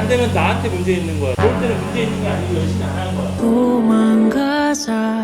안 되면 나한테 문제 있는 거야. 볼 때는 문제 있는 게 아니고 열심히 안 하는 거야. 도망가자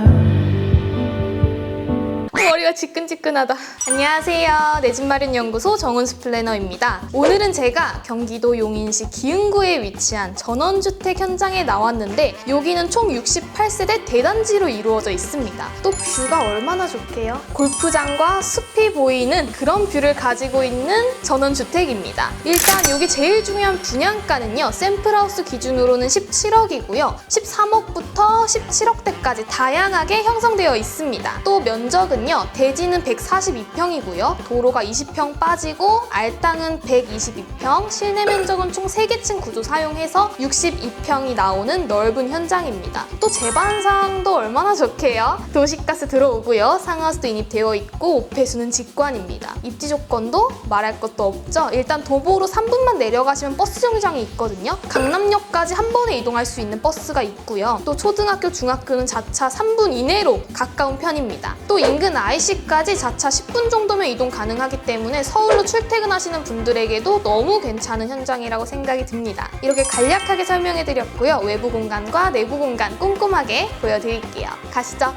머리가 지끈지끈하다. 안녕하세요. 내 집 마련 연구소 정은수 플래너입니다. 오늘은 제가 경기도 용인시 기흥구에 위치한 전원주택 현장에 나왔는데 여기는 총 68세대 대단지로 이루어져 있습니다. 또 뷰가 얼마나 좋게요? 골프장과 숲이 보이는 그런 뷰를 가지고 있는 전원주택입니다. 일단 여기 제일 중요한 분양가는요. 샘플하우스 기준으로는 17억이고요. 13억부터 17억대까지 다양하게 형성되어 있습니다. 또 면적은요. 대지는 142평이고요. 도로가 20평 빠지고 알땅은 122평, 실내 면적은 총 3개층 구조 사용해서 62평이 나오는 넓은 현장입니다. 또 제반상도 얼마나 좋게요? 도시가스 들어오고요. 상하수도 인입되어 있고 오폐수는 직관입니다. 입지 조건도 말할 것도 없죠. 일단 도보로 3분만 내려가시면 버스 정류장이 있거든요. 강남역까지 한 번에 이동할 수 있는 버스가 있고요. 또 초등학교, 중학교는 자차 3분 이내로 가까운 편입니다. 또 인근 IC 까지 자차 10분 정도면 이동 가능하기 때문에 서울로 출퇴근하시는 분들에게도 너무 괜찮은 현장이라고 생각이 듭니다. 이렇게 간략하게 설명해드렸고요. 외부 공간과 내부 공간 꼼꼼하게 보여드릴게요. 가시죠.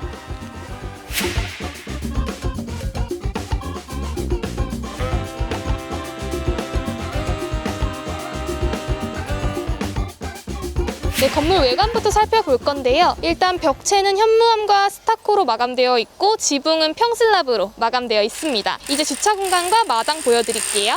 네, 건물 외관부터 살펴볼 건데요. 일단 벽체는 현무암과 스타코로 마감되어 있고 지붕은 평슬랍으로 마감되어 있습니다. 이제 주차 공간과 마당 보여드릴게요.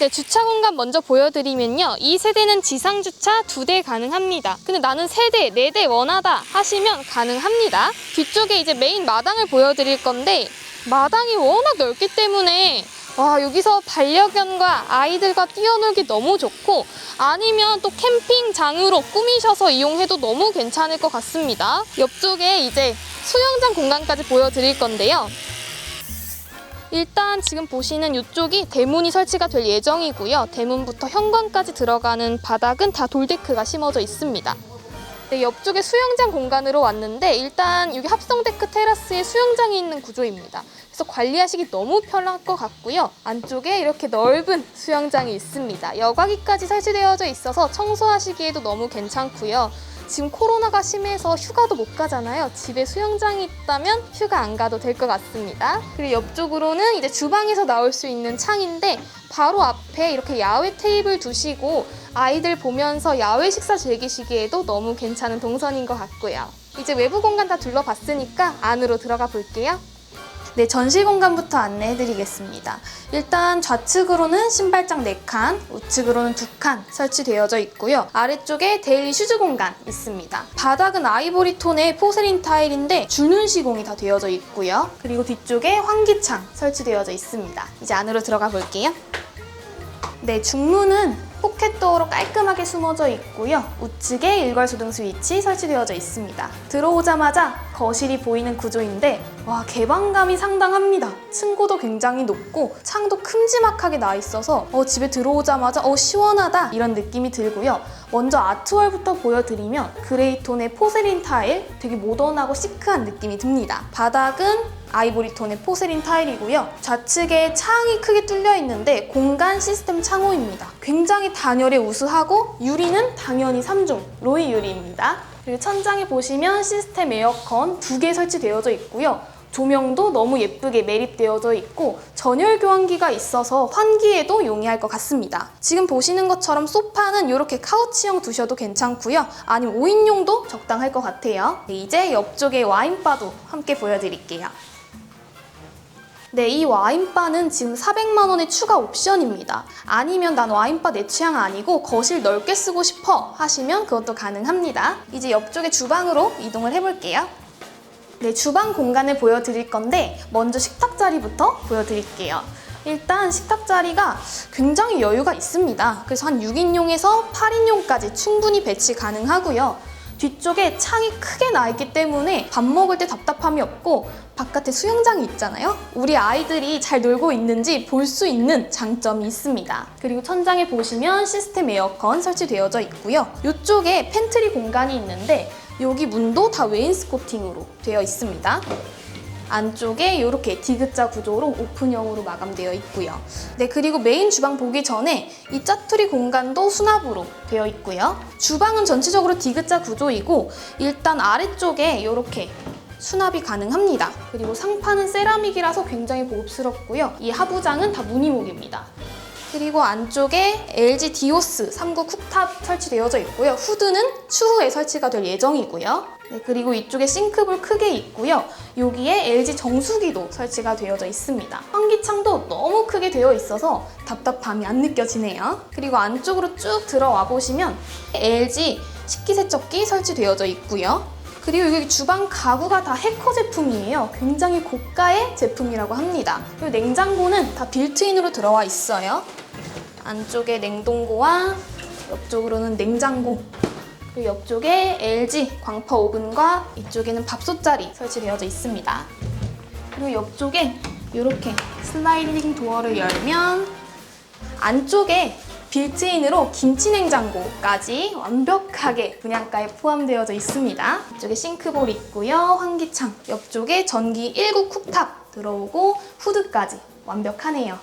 네, 주차 공간 먼저 보여드리면요. 이 세대는 지상 주차 두 대 가능합니다. 근데 나는 세 대, 네 대 원하다 하시면 가능합니다. 뒤쪽에 이제 메인 마당을 보여드릴 건데 마당이 워낙 넓기 때문에 와 여기서 반려견과 아이들과 뛰어놀기 너무 좋고 아니면 또 캠핑장으로 꾸미셔서 이용해도 너무 괜찮을 것 같습니다. 옆쪽에 이제 수영장 공간까지 보여드릴 건데요. 일단 지금 보시는 이쪽이 대문이 설치가 될 예정이고요. 대문부터 현관까지 들어가는 바닥은 다 돌데크가 심어져 있습니다. 네, 옆쪽에 수영장 공간으로 왔는데 일단 여기 합성데크 테라스에 수영장이 있는 구조입니다. 그래서 관리하시기 너무 편할 것 같고요. 안쪽에 이렇게 넓은 수영장이 있습니다. 여과기까지 설치되어져 있어서 청소하시기에도 너무 괜찮고요. 지금 코로나가 심해서 휴가도 못 가잖아요. 집에 수영장이 있다면 휴가 안 가도 될 것 같습니다. 그리고 옆쪽으로는 이제 주방에서 나올 수 있는 창인데 바로 앞에 이렇게 야외 테이블 두시고 아이들 보면서 야외 식사 즐기시기에도 너무 괜찮은 동선인 것 같고요. 이제 외부 공간 다 둘러봤으니까 안으로 들어가 볼게요. 네, 전시 공간부터 안내해 드리겠습니다. 일단 좌측으로는 신발장 4칸, 우측으로는 2칸 설치되어져 있고요. 아래쪽에 데일리 슈즈 공간 있습니다. 바닥은 아이보리 톤의 포세린 타일인데 줄눈 시공이 다 되어져 있고요. 그리고 뒤쪽에 환기창 설치되어져 있습니다. 이제 안으로 들어가 볼게요. 네, 중문은 포켓도어로 깔끔하게 숨어져 있고요. 우측에 일괄소등 스위치 설치되어져 있습니다. 들어오자마자 거실이 보이는 구조인데 와 개방감이 상당합니다. 층고도 굉장히 높고 창도 큼지막하게 나 있어서 어, 집에 들어오자마자 어 시원하다 이런 느낌이 들고요. 먼저 아트월부터 보여드리면 그레이 톤의 포세린 타일 되게 모던하고 시크한 느낌이 듭니다. 바닥은 아이보리 톤의 포세린 타일이고요. 좌측에 창이 크게 뚫려 있는데 공간 시스템 창호입니다. 굉장히 단열에 우수하고 유리는 당연히 3중 로이 유리입니다. 그리고 천장에 보시면 시스템 에어컨 두 개 설치되어져 있고요. 조명도 너무 예쁘게 매립되어져 있고 전열 교환기가 있어서 환기에도 용이할 것 같습니다. 지금 보시는 것처럼 소파는 이렇게 카우치형 두셔도 괜찮고요. 아니면 5인용도 적당할 것 같아요. 네, 이제 옆쪽에 와인바도 함께 보여드릴게요. 네, 이 와인바는 지금 400만 원의 추가 옵션입니다. 아니면 난 와인바 내 취향 아니고 거실 넓게 쓰고 싶어 하시면 그것도 가능합니다. 이제 옆쪽에 주방으로 이동을 해볼게요. 네, 주방 공간을 보여드릴 건데 먼저 식탁 자리부터 보여드릴게요. 일단 식탁 자리가 굉장히 여유가 있습니다. 그래서 한 6인용에서 8인용까지 충분히 배치 가능하고요. 뒤쪽에 창이 크게 나 있기 때문에 밥 먹을 때 답답함이 없고 바깥에 수영장이 있잖아요. 우리 아이들이 잘 놀고 있는지 볼 수 있는 장점이 있습니다. 그리고 천장에 보시면 시스템 에어컨 설치되어져 있고요. 이쪽에 팬트리 공간이 있는데 여기 문도 다 웨인스코팅으로 되어 있습니다. 안쪽에 이렇게 디귿자 구조로 오픈형으로 마감되어 있고요. 네, 그리고 메인 주방 보기 전에 이 짜투리 공간도 수납으로 되어 있고요. 주방은 전체적으로 디귿자 구조이고 일단 아래쪽에 이렇게 수납이 가능합니다. 그리고 상판은 세라믹이라서 굉장히 고급스럽고요. 이 하부장은 다 무늬목입니다. 그리고 안쪽에 LG 디오스 39 쿡탑 설치되어져 있고요. 후드는 추후에 설치가 될 예정이고요. 네, 그리고 이쪽에 싱크볼 크게 있고요. 여기에 LG 정수기도 설치가 되어져 있습니다. 환기창도 너무 크게 되어 있어서 답답함이 안 느껴지네요. 그리고 안쪽으로 쭉 들어와 보시면 LG 식기세척기 설치되어져 있고요. 그리고 여기 주방 가구가 다 해커 제품이에요. 굉장히 고가의 제품이라고 합니다. 그리고 냉장고는 다 빌트인으로 들어와 있어요. 안쪽에 냉동고와 옆쪽으로는 냉장고 그리고 옆쪽에 LG 광파 오븐과 이쪽에는 밥솥자리 설치되어져 있습니다. 그리고 옆쪽에 이렇게 슬라이딩 도어를 열면 안쪽에 빌트인으로 김치 냉장고까지 완벽하게 분양가에 포함되어져 있습니다. 이쪽에 싱크볼 있고요, 환기창. 옆쪽에 전기 1구 쿡탑 들어오고 후드까지 완벽하네요.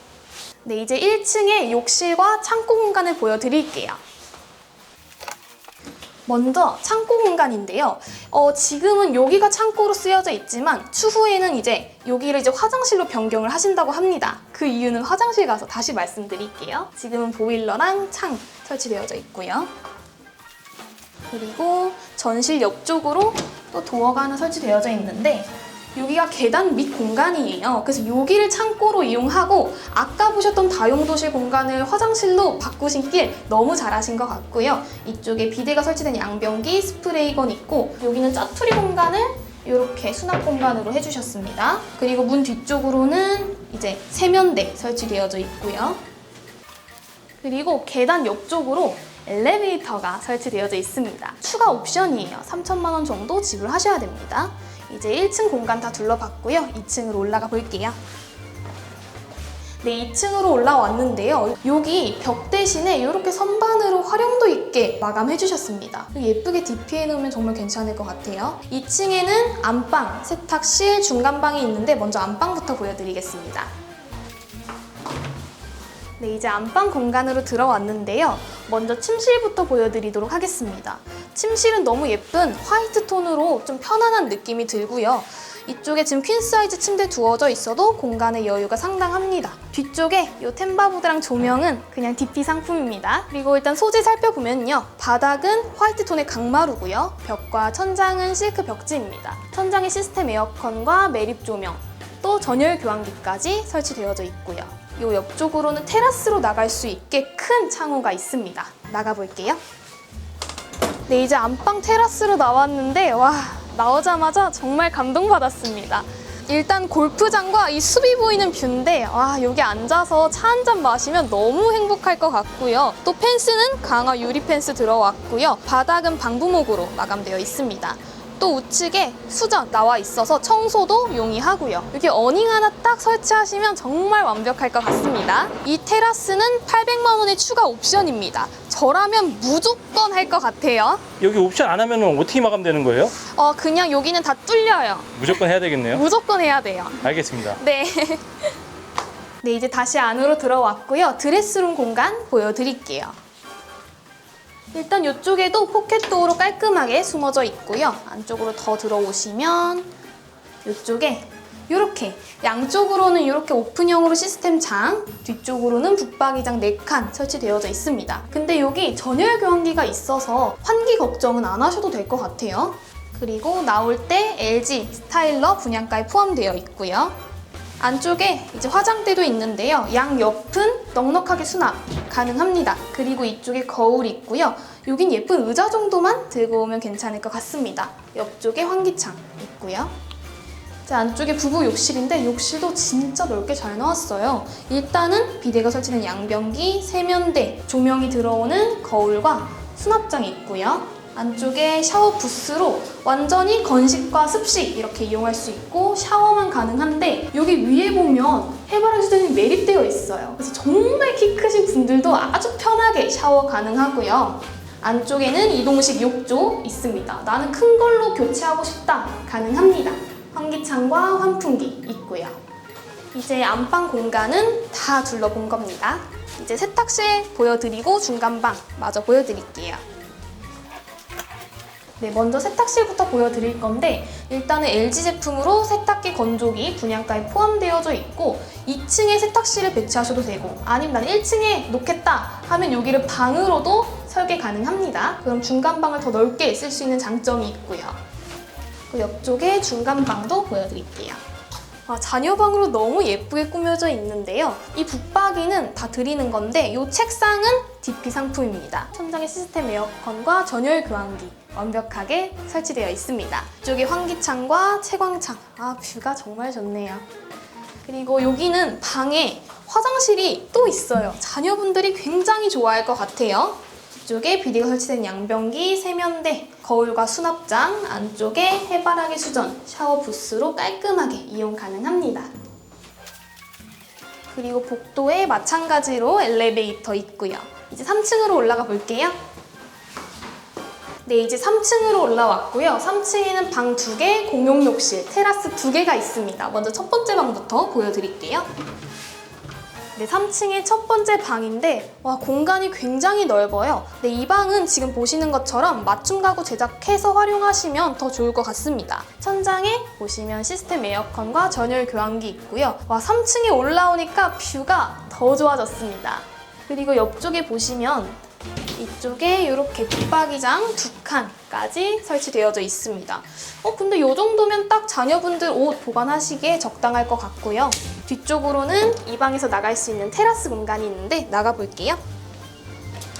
네, 이제 1층의 욕실과 창고 공간을 보여드릴게요. 먼저 창고 공간인데요. 어, 지금은 여기가 창고로 쓰여져 있지만 추후에는 이제 여기를 이제 화장실로 변경을 하신다고 합니다. 그 이유는 화장실 가서 다시 말씀드릴게요. 지금은 보일러랑 창 설치되어져 있고요. 그리고 전실 옆쪽으로 또 도어가 하나 설치되어져 있는데 여기가 계단 밑 공간이에요. 그래서 여기를 창고로 이용하고 아까 보셨던 다용도실 공간을 화장실로 바꾸신 길 너무 잘하신 것 같고요. 이쪽에 비데가 설치된 양변기, 스프레이건 있고 여기는 짜투리 공간을 이렇게 수납 공간으로 해주셨습니다. 그리고 문 뒤쪽으로는 이제 세면대 설치되어져 있고요. 그리고 계단 옆쪽으로 엘리베이터가 설치되어져 있습니다. 추가 옵션이에요. 3천만 원 정도 지불하셔야 됩니다. 이제 1층 공간 다 둘러봤고요. 2층으로 올라가 볼게요. 네, 2층으로 올라왔는데요. 여기 벽 대신에 이렇게 선반으로 활용도 있게 마감해 주셨습니다. 예쁘게 DP해 놓으면 정말 괜찮을 것 같아요. 2층에는 안방, 세탁실, 중간방이 있는데 먼저 안방부터 보여드리겠습니다. 네, 이제 안방 공간으로 들어왔는데요. 먼저 침실부터 보여드리도록 하겠습니다. 침실은 너무 예쁜 화이트 톤으로 좀 편안한 느낌이 들고요. 이쪽에 지금 퀸 사이즈 침대 두어져 있어도 공간의 여유가 상당합니다. 뒤쪽에 이 템바보드랑 조명은 그냥 DP 상품입니다. 그리고 일단 소재 살펴보면요. 바닥은 화이트 톤의 강마루고요. 벽과 천장은 실크 벽지입니다. 천장에 시스템 에어컨과 매립 조명, 또 전열 교환기까지 설치되어져 있고요. 이 옆쪽으로는 테라스로 나갈 수 있게 큰 창호가 있습니다. 나가볼게요. 네, 이제 안방 테라스로 나왔는데 와 나오자마자 정말 감동받았습니다. 일단 골프장과 이 숲이 보이는 뷰인데 와 여기 앉아서 차 한 잔 마시면 너무 행복할 것 같고요. 또 펜스는 강화 유리 펜스 들어왔고요. 바닥은 방부목으로 마감되어 있습니다. 또 우측에 수전 나와 있어서 청소도 용이하고요. 여기 어닝 하나 딱 설치하시면 정말 완벽할 것 같습니다. 이 테라스는 800만 원의 추가 옵션입니다. 저라면 무조건 할 것 같아요. 여기 옵션 안 하면 어떻게 마감되는 거예요? 어 그냥 여기는 다 뚫려요. 무조건 해야 되겠네요. 무조건 해야 돼요. 알겠습니다. 네. 네, 이제 다시 안으로 들어왔고요. 드레스룸 공간 보여드릴게요. 일단 이쪽에도 포켓도어로 깔끔하게 숨어져 있고요. 안쪽으로 더 들어오시면 이쪽에 이렇게 양쪽으로는 이렇게 오픈형으로 시스템 창, 뒤쪽으로는 붙박이장 4칸 설치되어져 있습니다. 근데 여기 전열 교환기가 있어서 환기 걱정은 안 하셔도 될 것 같아요. 그리고 나올 때 LG 스타일러 분양가에 포함되어 있고요. 안쪽에 이제 화장대도 있는데요. 양 옆은 넉넉하게 수납 가능합니다. 그리고 이쪽에 거울 있고요. 여긴 예쁜 의자 정도만 들고 오면 괜찮을 것 같습니다. 옆쪽에 환기창 있고요. 제 안쪽에 부부 욕실인데 욕실도 진짜 넓게 잘 나왔어요. 일단은 비데가 설치된 양변기, 세면대, 조명이 들어오는 거울과 수납장이 있고요. 안쪽에 샤워 부스로 완전히 건식과 습식 이렇게 이용할 수 있고 샤워만 가능한데 여기 위에 보면 해바라기 수전이 매립되어 있어요. 그래서 정말 키 크신 분들도 아주 편하게 샤워 가능하고요. 안쪽에는 이동식 욕조 있습니다. 나는 큰 걸로 교체하고 싶다. 가능합니다. 환기창과 환풍기 있고요. 이제 안방 공간은 다 둘러본 겁니다. 이제 세탁실 보여드리고 중간방 마저 보여드릴게요. 네, 먼저 세탁실부터 보여드릴 건데 일단은 LG 제품으로 세탁기 건조기 분양가에 포함되어져 있고 2층에 세탁실을 배치하셔도 되고 아니면 난 1층에 놓겠다 하면 여기를 방으로도 설계 가능합니다. 그럼 중간방을 더 넓게 쓸 수 있는 장점이 있고요. 그 옆쪽에 중간방도 보여드릴게요. 아, 자녀방으로 너무 예쁘게 꾸며져 있는데요. 이 붙박이는 다 드리는 건데 이 책상은 DP 상품입니다. 천장에 시스템 에어컨과 전열 교환기 완벽하게 설치되어 있습니다. 이쪽에 환기창과 채광창. 아, 뷰가 정말 좋네요. 그리고 여기는 방에 화장실이 또 있어요. 자녀분들이 굉장히 좋아할 것 같아요. 뒤쪽에 비디가 설치된 양변기, 세면대, 거울과 수납장, 안쪽에 해바라기 수전, 샤워 부스로 깔끔하게 이용 가능합니다. 그리고 복도에 마찬가지로 엘리베이터 있고요. 이제 3층으로 올라가 볼게요. 네, 이제 3층으로 올라왔고요. 3층에는 방 2개, 공용 욕실, 테라스 2개가 있습니다. 먼저 첫 번째 방부터 보여드릴게요. 네, 3층의 첫 번째 방인데 와 공간이 굉장히 넓어요. 네, 이 방은 지금 보시는 것처럼 맞춤 가구 제작해서 활용하시면 더 좋을 것 같습니다. 천장에 보시면 시스템 에어컨과 전열 교환기 있고요. 와 3층에 올라오니까 뷰가 더 좋아졌습니다. 그리고 옆쪽에 보시면 이쪽에 이렇게 붙박이장 두 칸까지 설치되어져 있습니다. 어, 근데 이 정도면 딱 자녀분들 옷 보관하시기에 적당할 것 같고요. 뒤쪽으로는 이 방에서 나갈 수 있는 테라스 공간이 있는데 나가볼게요.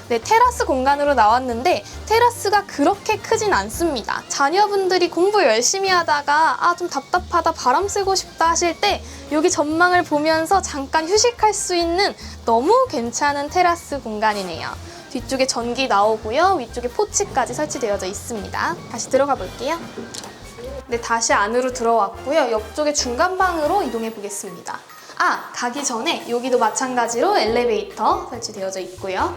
네, 테라스 공간으로 나왔는데 테라스가 그렇게 크진 않습니다. 자녀분들이 공부 열심히 하다가 아 좀 답답하다 바람 쐬고 싶다 하실 때 여기 전망을 보면서 잠깐 휴식할 수 있는 너무 괜찮은 테라스 공간이네요. 뒤쪽에 전기 나오고요. 위쪽에 포치까지 설치되어져 있습니다. 다시 들어가 볼게요. 네, 다시 안으로 들어왔고요. 옆쪽에 중간방으로 이동해 보겠습니다. 아, 가기 전에 여기도 마찬가지로 엘리베이터 설치되어져 있고요.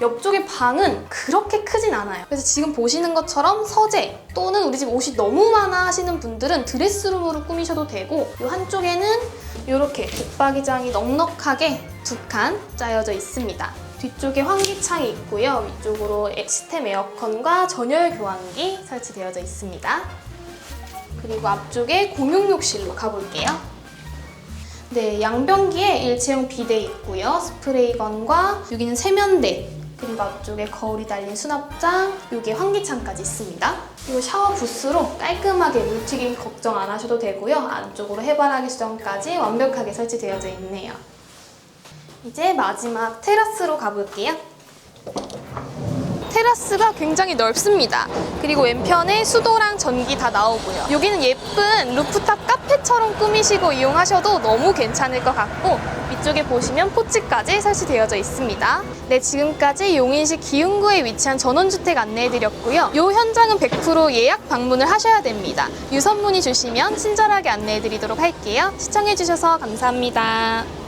옆쪽에 방은 그렇게 크진 않아요. 그래서 지금 보시는 것처럼 서재 또는 우리 집 옷이 너무 많아 하시는 분들은 드레스룸으로 꾸미셔도 되고 이 한쪽에는 이렇게 붙박이장이 넉넉하게 두 칸 짜여져 있습니다. 뒤쪽에 환기창이 있고요. 위쪽으로 에- 시스템 에어컨과 전열 교환기 설치되어져 있습니다. 그리고 앞쪽에 공용 욕실로 가볼게요. 네, 양변기에 일체형 비데 있고요. 스프레이건과 여기는 세면대, 그리고 앞쪽에 거울이 달린 수납장, 여기에 환기창까지 있습니다. 그리고 샤워 부스로 깔끔하게 물튀김 걱정 안 하셔도 되고요. 안쪽으로 해바라기 수정까지 완벽하게 설치되어져 있네요. 이제 마지막 테라스로 가볼게요. 테라스가 굉장히 넓습니다. 그리고 왼편에 수도랑 전기 다 나오고요. 여기는 예쁜 루프탑 카페처럼 꾸미시고 이용하셔도 너무 괜찮을 것 같고 위쪽에 보시면 포치까지 설치되어져 있습니다. 네, 지금까지 용인시 기흥구에 위치한 전원주택 안내해드렸고요. 이 현장은 100% 예약 방문을 하셔야 됩니다. 유선 문의 주시면 친절하게 안내해드리도록 할게요. 시청해주셔서 감사합니다.